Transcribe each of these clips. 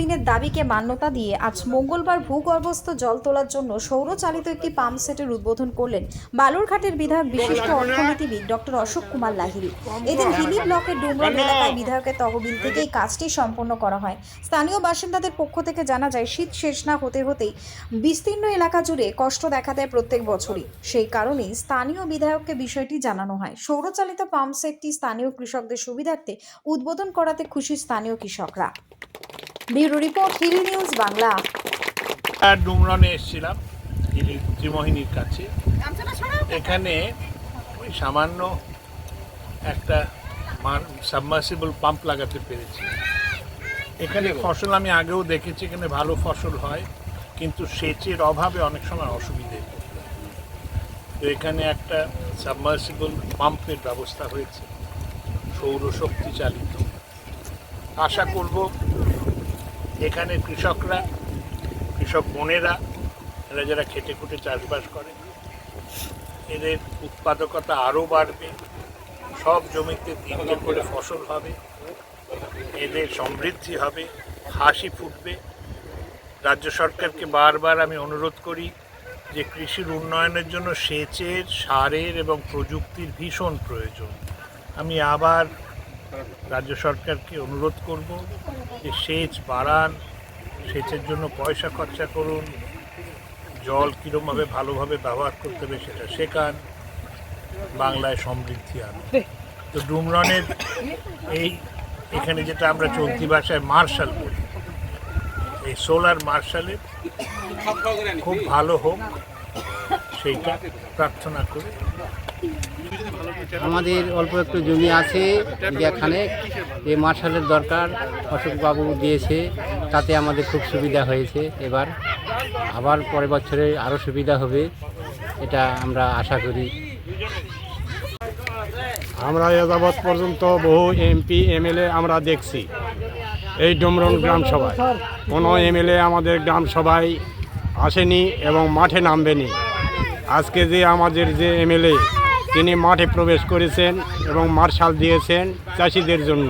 দিনের দাবিকে মান্যতা দিয়ে আজ মঙ্গলবার ভূগর্ভস্থ জল তোলার জন্য সৌরচালিত একটি পাম্প সেটের উদ্বোধন করলেন বালুরঘাটের বিধায়ক বিশিষ্ট অর্থনীতিবিদ ডক্টর অশোক কুমার লাহিরি এদিন হিলি ব্লকের ডুমরন এলাকায় বিধায়কের তহবিল থেকেই কাজটি সম্পন্ন করা হয়। স্থানীয় বাসিন্দাদের পক্ষ থেকে জানা যায়, শীত শেষ না হতে হতেই বিস্তীর্ণ এলাকা জুড়ে কষ্ট দেখা দেয় প্রত্যেক বছরই। সেই কারণেই স্থানীয় বিধায়ককে বিষয়টি জানানো হয়। সৌরচালিত পাম্প সেটটি স্থানীয় কৃষকদের সুবিধার্থে উদ্বোধন করাতে খুশি স্থানীয় কৃষকরা। Bureau report hill news Bangla. আর ডুমরনে এসেছিলাম এই ত্রিমোহিনীর কাছে। এখানে ওই সামান্য একটা সাবমার্সিবল পাম্প লাগাতে পেরেছি। এখানে ফসল আমি আগেও দেখেছি এখানে ভালো ফসল হয় কিন্তু সেচের অভাবে অনেক সময় অসুবিধে। তো এখানে একটা সাবমার্সিবল পাম্পের ব্যবস্থা হয়েছে সৌরশক্তি চালিত। আশা করব এখানে কৃষকরা, কৃষক বোনেরা, এরা যারা খেটে খুঁটে চাষবাস করে, এদের উৎপাদকতা আরও বাড়বে, সব জমিতে তিনটে করে ফসল হবে, এদের সমৃদ্ধি হবে হাসি ফুটবে। রাজ্য সরকারকে বারবার আমি অনুরোধ করি যে কৃষির উন্নয়নের জন্য সেচের, সারের এবং প্রযুক্তির ভীষণ প্রয়োজন। আমি আবার রাজ্য সরকারকে অনুরোধ করব যে সেচ বাড়ান, সেচের জন্য পয়সা খরচা করুন, জল কীরমভাবে ভালোভাবে ব্যবহার করতে হবে সেটা শেখান, বাংলায় সমৃদ্ধি আনুন। তো ডুমরনের এই এখানে যেটা আমরা চলতি ভাষায় মার্শাল বলি, এই সোলার মার্শালের খুব ভালো হোক, সেইটা প্রার্থনা করে আমাদের অল্প একটু জমি আছে যেখানে এই মার্শালের দরকার, অশোকবাবু দিয়েছে, তাতে আমাদের খুব সুবিধা হয়েছে। এবার আবার পরের বছরে আরও সুবিধা হবে, এটা আমরা আশা করি। আমরা যাবৎ পর্যন্ত বহু এমপি, এমএলএ আমরা দেখছি এই ডুমরন গ্রাম সভায়। কোনো এমএলএ আমাদের গ্রাম সভায় আসেনি এবং মাঠে নামবেনি। আজকে যে আমাদের যে এমএলএ তিনি মাঠে প্রবেশ করেছেন এবং মার্শাল দিয়েছেন চাষিদের জন্য।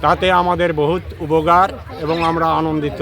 তাতে আমাদের বহুত উপকার এবং আমরা আনন্দিত।